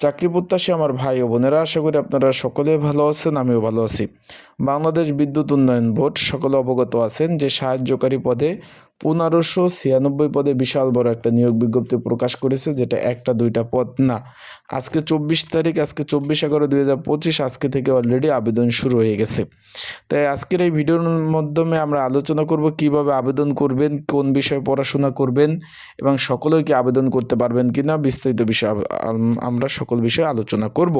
চাকরি প্রত্যাশী আমার ভাই ও বোনেরা, আশা করি আপনারা সকলে ভালো আছেন, আমিও ভালো আছি। বাংলাদেশ বিদ্যুৎ উন্নয়ন বোর্ড সকলে অবগত আছেন যে সাহায্যকারী পদে পনেরোশো ছিয়ানব্বই পদে বিশাল বড় একটা নিয়োগ বিজ্ঞপ্তি প্রকাশ করেছে, যেটা একটা দুইটা পদ না। আজকে চব্বিশ তারিখ, আজকে চব্বিশ এগারো দুই হাজার পঁচিশ, আজকে থেকে অলরেডি আবেদন শুরু হয়ে গেছে। তাই আজকের এই ভিডিওর মাধ্যমে আমরা আলোচনা করব কীভাবে আবেদন করবেন, কোন বিষয়ে পড়াশোনা করবেন, এবং সকলেই কি আবেদন করতে পারবেন কিনা বিস্তারিত বিষয়ে আমরা সকল বিষয়ে আলোচনা করব।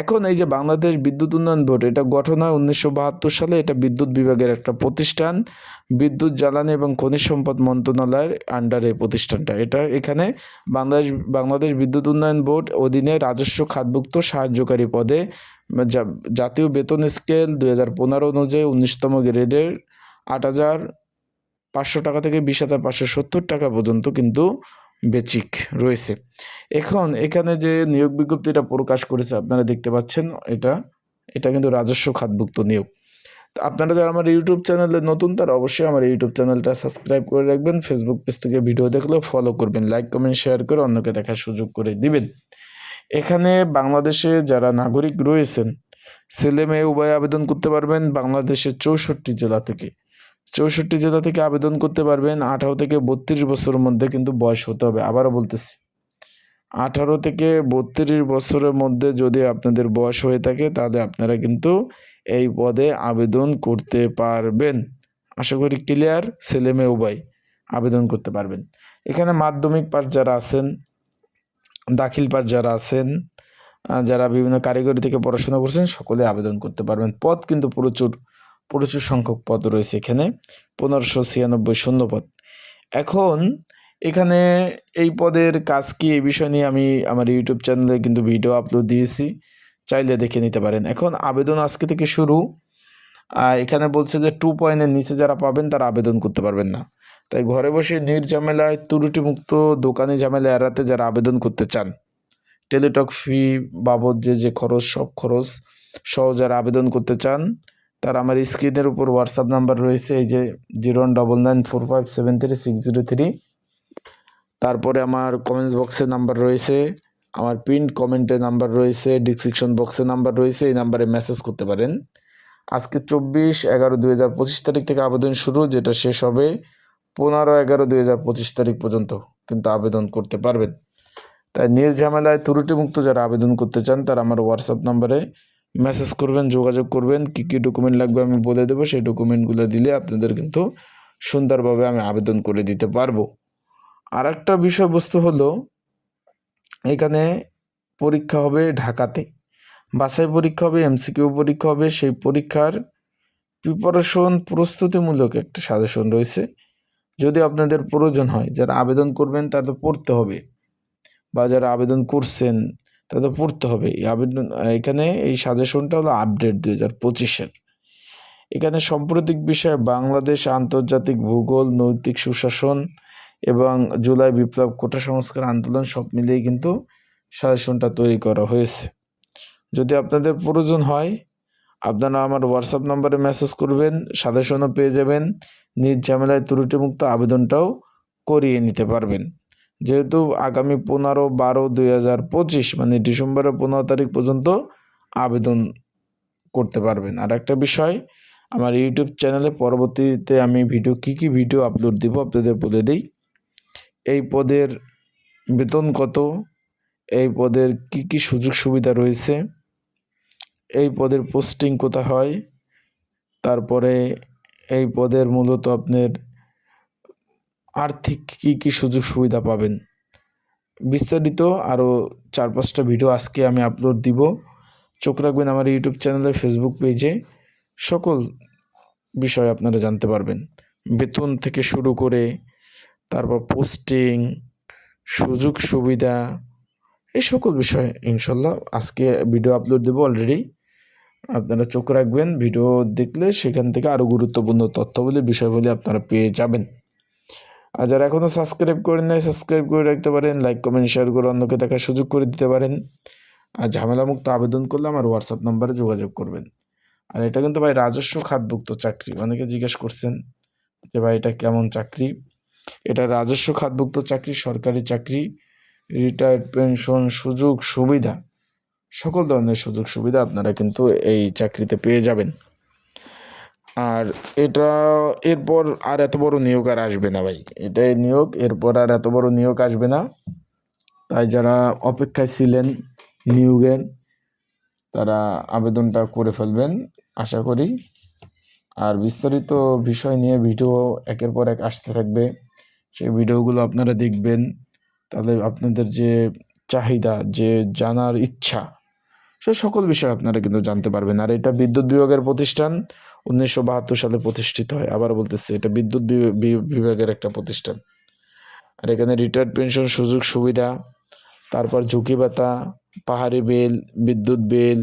এখন এই যে বাংলাদেশ বিদ্যুৎ উন্নয়ন বোর্ড, এটা গঠন হয় উনিশশো বাহাত্তর সালে, এটা বিদ্যুৎ বিভাগের একটা প্রতিষ্ঠান। বিদ্যুৎ, জ্বালানি এবং খনিজ সম্পদ মন্ত্রণালয়ের আন্ডারে প্রতিষ্ঠানটা। এটা এখানে বাংলাদেশ বাংলাদেশ বিদ্যুৎ উন্নয়ন বোর্ড অধীনে রাজস্ব খাতভুক্ত সাহায্যকারী পদে জাতীয় বেতন স্কেল দুই হাজার পনেরো অনুযায়ী উনিশতম গ্রেডের আট হাজার পাঁচশো টাকা থেকে বিশ হাজার পাঁচশো সত্তর টাকা পর্যন্ত কিন্তু বেচিক রয়েছে। এখন এখানে যে নিয়োগ বিজ্ঞপ্তিটা প্রকাশ করেছে, আপনারা দেখতে পাচ্ছেন এটা। এটা কিন্তু রাজস্ব খাতভুক্ত নিয়োগ। আপনারা যারা আমার ইউটিউব চ্যানেলে নতুন, তারা অবশ্যই আমার ইউটিউব চ্যানেলটা সাবস্ক্রাইব করে রাখবেন। ফেসবুক পেজ থেকে ভিডিও দেখলেও ফলো করবেন। লাইক কমেন্ট শেয়ার করে অন্যকে দেখার সুযোগ করে দিবেন। এখানে বাংলাদেশে যারা নাগরিক রয়েছেন, ছেলে মেয়ে উভয় আবেদন করতে পারবেন বাংলাদেশের চৌষট্টি জেলা থেকে। চৌষট্টি জেলা থেকে আবেদন করতে পারবেন। আঠারো থেকে বত্রিশ বছরের মধ্যে কিন্তু বয়স হতে হবে। আবারও বলতেছি আঠারো থেকে বত্রিশ বছরের মধ্যে যদি আপনাদের বয়স হয়ে থাকে, তাহলে আপনারা কিন্তু এই পদে আবেদন করতে পারবেন। আশা করি ক্লিয়ার ছেলে মেয়ে উভয় আবেদন করতে পারবেন। এখানে মাধ্যমিক পাস যারা আছেন, দাখিল পাস যারা আছেন যারা বিভিন্ন কারিগরি থেকে পড়াশোনা করছেন, সকলে আবেদন করতে পারবেন। পদ কিন্তু প্রচুর প্রচুর সংখ্যক পদ রয়েছে এখানে, পনেরোশো ছিয়ানব্বই শূন্য পদ। এখন এখানে এই পদের কাজ কি এই বিষয় নিয়ে আমি আমার ইউটিউব চ্যানেলে কিন্তু ভিডিও আপলোড দিয়েছি। চাইলে দেখে নিতে পারেন। এখন আবেদন আজকে থেকে শুরু। এখানে বলছে যে টু পয়েন্টের নিচে যারা পাবেন তারা আবেদন করতে পারবেন না। তাই ঘরে বসে নির্ঝামেলায় ত্রুটিমুক্ত দোকানি ঝামেলা এড়াতে যারা আবেদন করতে চান, টেলিটক ফি বাবদ যে যে খরচ, সব খরচ সহ যারা আবেদন করতে চান, তার আমার স্ক্রিনের উপর হোয়াটসঅ্যাপ নাম্বার রয়েছে, এই যে zero double nine four five seven three six zero three তারপরে আমার কমেন্টস বক্সে নাম্বার রয়েছে, আমার পিন কমেন্টে নাম্বার রয়েছে ডিসক্রিপশন বক্সে নাম্বার রয়েছে, এই নাম্বারে মেসেজ করতে পারেন। আজকে চব্বিশ এগারো দুই হাজার পঁচিশ তারিখ থেকে আবেদন শুরু, যেটা শেষ হবে পনেরো এগারো দুই হাজার পঁচিশ তারিখ পর্যন্ত কিন্তু আবেদন করতে পারবেন। তাই নির্ঝামেলায় ত্রুটিমুক্ত যারা আবেদন করতে চান, তারা আমার হোয়াটসঅ্যাপ নাম্বারে মেসেজ করবেন, যোগাযোগ করবেন, কী কী ডকুমেন্ট লাগবে আমি বলে দেবো, সেই ডকুমেন্টগুলো দিলে আপনাদের কিন্তু সুন্দরভাবে আমি আবেদন করে দিতে পারব। আর একটা বিষয়বস্তু হলো, এখানে পরীক্ষা হবে ঢাকাতে। বাছাই পরীক্ষা হবে, এমসিকিউ পরীক্ষা হবে, সেই পরীক্ষার প্রিপারেশন প্রস্তুতিমূলক একটা সাজেশন রয়েছে। যদি আপনাদের প্রয়োজন হয়, যারা আবেদন করবেন তাদের পড়তে হবে। বা যারা আবেদন করছেন তাদের পড়তে হবে। এই আবেদন, এখানে এই সাজেশনটা হলো আপডেট দুই হাজার পঁচিশের। এখানে সাম্প্রতিক বিষয়ে বাংলাদেশ আন্তর্জাতিক ভূগোল, নৈতিক সুশাসন এবং জুলাই বিপ্লব কোটা সংস্কার আন্দোলন সব মিলিয়ে কিন্তু সাজেশনটা তৈরি করা হয়েছে। যদি আপনাদের প্রয়োজন হয়, আপনারা আমার হোয়াটসঅ্যাপ নম্বরে মেসেজ করবেন, সাজেশনও পেয়ে যাবেন, নিজ ঝামেলায় ত্রুটিমুক্ত আবেদনটাও করিয়ে নিতে পারবেন। যেহেতু আগামী পনেরো বারো দুই হাজার পঁচিশ মানে ডিসেম্বরের পনেরো তারিখ পর্যন্ত আবেদন করতে পারবেন। আর একটা বিষয়, আমার ইউটিউব চ্যানেলে পরবর্তীতে আমি ভিডিও, কী কী ভিডিও আপলোড দিব, আপনাদের বলে দিই। এই পদের বেতন কত? এই পদের কি কি সুযোগ সুবিধা রয়েছে? এই পদের পোস্টিং কোথা হয়? তারপরে এই পদের মূলত আপনার আর্থিক কি কি সুযোগ সুবিধা পাবেন? বিস্তারিত আরও চার পাঁচটা ভিডিও আজকে আমি আপলোড দিব। চোখ রাখবেন আমার ইউটিউব চ্যানেলে ফেসবুক পেজে সকল বিষয় আপনারা জানতে পারবেন। বেতন থেকে শুরু করে তারপর পোস্টিং সুযোগ সুবিধা, এই সকল বিষয়ে ইনশাল্লাহ আজকে ভিডিও আপলোড দেবো অলরেডি আপনারা চোখ রাখবেন ভিডিও দেখলে সেখান থেকে আরও গুরুত্বপূর্ণ তথ্যবলী বিষয়গুলি আপনারা পেয়ে যাবেন। আর যারা এখনও সাবস্ক্রাইব করেন নাই সাবস্ক্রাইব করে রাখতে পারেন লাইক কমেন্ট শেয়ার করে অন্যকে দেখার সুযোগ করে দিতে পারেন। আর ঝামেলামুক্ত আবেদন করলে আমার হোয়াটসঅ্যাপ নাম্বারে যোগাযোগ করবেন। আর এটা কিন্তু ভাই রাজস্ব খাতভুক্ত চাকরি, অনেকে জিজ্ঞেস করছেন যে ভাই এটা কেমন চাকরি? এটা রাজস্ব খাতভুক্ত চাকরি, সরকারি চাকরি রিটায়ার্ড পেনশন সুযোগ সুবিধা, সকল ধরনের সুযোগ সুবিধা আপনারা কিন্তু এই চাকরিতে পেয়ে যাবেন। আর এটা এরপর আর এত বড় নিয়োগ আর আসবে না ভাই। এটাই নিয়োগ, এরপর আর এত বড় নিয়োগ আসবে না। তাই যারা অপেক্ষায় ছিলেন নিয়োগের, তারা আবেদনটা করে ফেলবেন, আশা করি। আর বিস্তারিত বিষয় নিয়ে ভিডিও একের পর এক আসতে থাকবে। সেই ভিডিওগুলো আপনারা দেখবেন। তাহলে আপনাদের যে চাহিদা, যে জানার ইচ্ছা, সে সকল বিষয় আপনারা কিন্তু জানতে পারবেন। আর এটা বিদ্যুৎ বিভাগের প্রতিষ্ঠান, উনিশশো বাহাত্তর সালে প্রতিষ্ঠিত হয়। আবার বলতেছে, এটা বিদ্যুৎ বিভাগের একটা প্রতিষ্ঠান। আর এখানে রিটায়ার্ড পেনশন সুযোগ সুবিধা, তারপর ঝুঁকি ভাতা, পাহাড়ি বেল, বিদ্যুৎ বিল,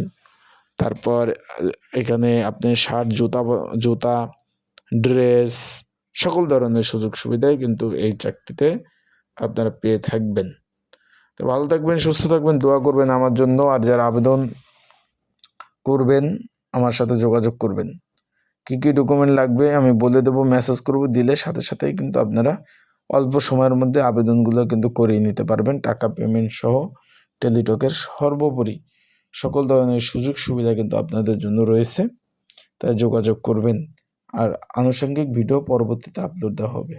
তারপর এখানে আপনি শার্ট জুতা জুতা ড্রেস সকল ধরনের সুযোগ সুবিধাই কিন্তু এই চাকরিতে আপনারা পেয়ে থাকবেন। তো ভালো থাকবেন, সুস্থ থাকবেন, দোয়া করবেন আমার জন্য। আর যারা আবেদন করবেন, আমার সাথে যোগাযোগ করবেন। কী কী ডকুমেন্ট লাগবে আমি বলে দেবো মেসেজ করব, দিলে সাথে সাথেই কিন্তু আপনারা অল্প সময়ের মধ্যে আবেদনগুলো কিন্তু করিয়ে নিতে পারবেন। টাকা পেমেন্ট সহ টেলিটকের সর্বোপরি সকল ধরনের সুযোগ সুবিধা কিন্তু আপনাদের জন্য রয়েছে। তাই যোগাযোগ করবেন। আর আনুষঙ্গিক ভিডিও পরবর্তীতে আপলোড দেওয়া হবে।